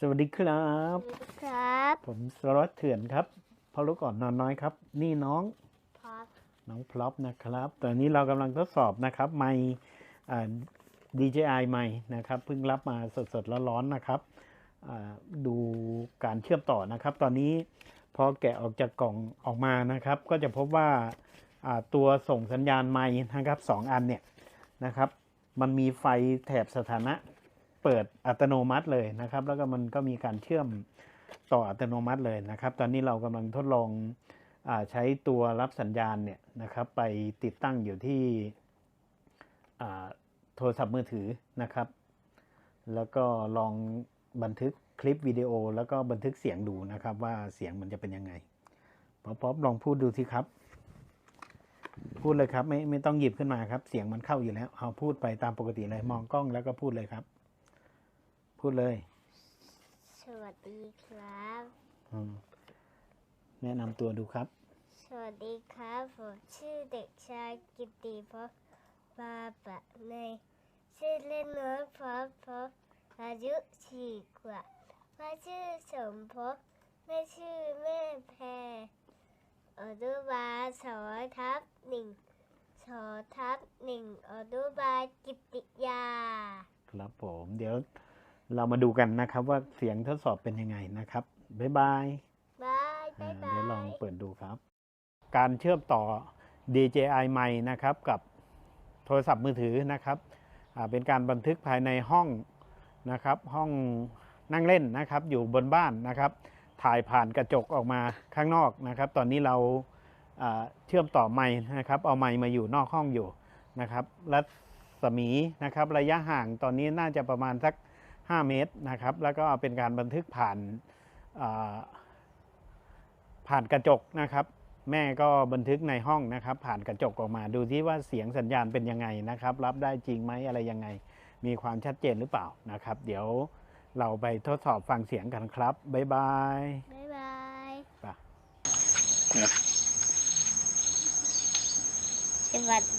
สวัสดีครับ ครับ ผมสรวัตเถื่อนครับพ่อลูกก่อนนอนน้อยครับ นี่น้องพอดน้องพล็อปนะครับ ตอนนี้เรากำลังทดสอบนะครับไมค์อ่า DJI ไมค์นะครับเพิ่งรับมาสดๆร้อนๆนะครับอ่าดูการเชื่อมต่อนะครับ ตอนนี้พอแกะออกจากกล่องออกมานะครับ ก็จะพบว่าอ่าตัวส่งสัญญาณไมค์นะครับสองอันเนี่ยนะครับ มันมีไฟแถบสถานะ เปิดอัตโนมัติเลยนะครับ แล้วก็มันก็มีการเชื่อมต่ออัตโนมัติเลยนะครับ ตอนนี้เรากำลังทดลองอใช้ตัวรับสัญญาณเนี่ยนะครับไปติดตั้งอยู่ที่โทรศัพท์มือถือนะครับ แล้วก็ลองบันทึกคลิปวิดีโอ แล้วก็บันทึกเสียงดูนะครับ ว่าเสียงมันจะเป็นยังไงป๊อปป๊อปลองพูดดูสิครับ พูดเลยครับ ไม่ไม่ต้องหยิบขึ้นมาครับ เสียงมันเข้าอยู่แล้วเอาพูดไปตามปกติเลยมองกล้องแล้วก็พูดเลยครับ พูดเลย สวัสดีครับ อืมแนะนำตัวดูครับ สวัสดีครับ ผมชื่อเด็กชายกิตติพบปาปะในชื่อเล่นน้องพบพบอายุสี่ขวบแม่ชื่อสมภพแม่ชื่อแม่แพรอนุบาลสองทับหนึ่งสองทับหนึ่งอนุบาลกิตติยา ครับผม เดี๋ยว เรามาดูกันนะครับว่าเสียงทดสอบเป็นยังไงนะครับ บ๊ายบายบายอ่าบายบาเดี๋ยวลองยเปิดดูครับ การเชื่อมต่อ DJI ไมค์นะครับ กับโทรศัพท์มือถือนะครับอ่าเป็นการบันทึกภายในห้องนะครับ ห้องนั่งเล่นนะครับ อยู่บนบ้านนะครับ ถ่ายผ่านกระจกออกมาข้างนอกนะครับ ตอนนี้เราอ่าเชื่อมต่อไมค์นะครับ เอาไมค์มาอยู่นอกห้องอยู่นะครับรัศมีนะครับ ระยะห่างตอนนี้น่าจะประมาณสัก 5 เมตรนะครับ แล้วก็เป็นการบันทึกผ่านอ่าผ่านกระจกนะครับ แม่ก็บันทึกในห้องนะครับ ผ่านกระจกออกมา ดูที่ว่าเสียงสัญญาณเป็นยังไงนะครับ รับได้จริงไหมอะไรยังไง มีความชัดเจนหรือเปล่านะครับ เดี๋ยวเราไปทดสอบฟังเสียงกันครับบ๊ายบายบ๊ายบายไปสวัสดี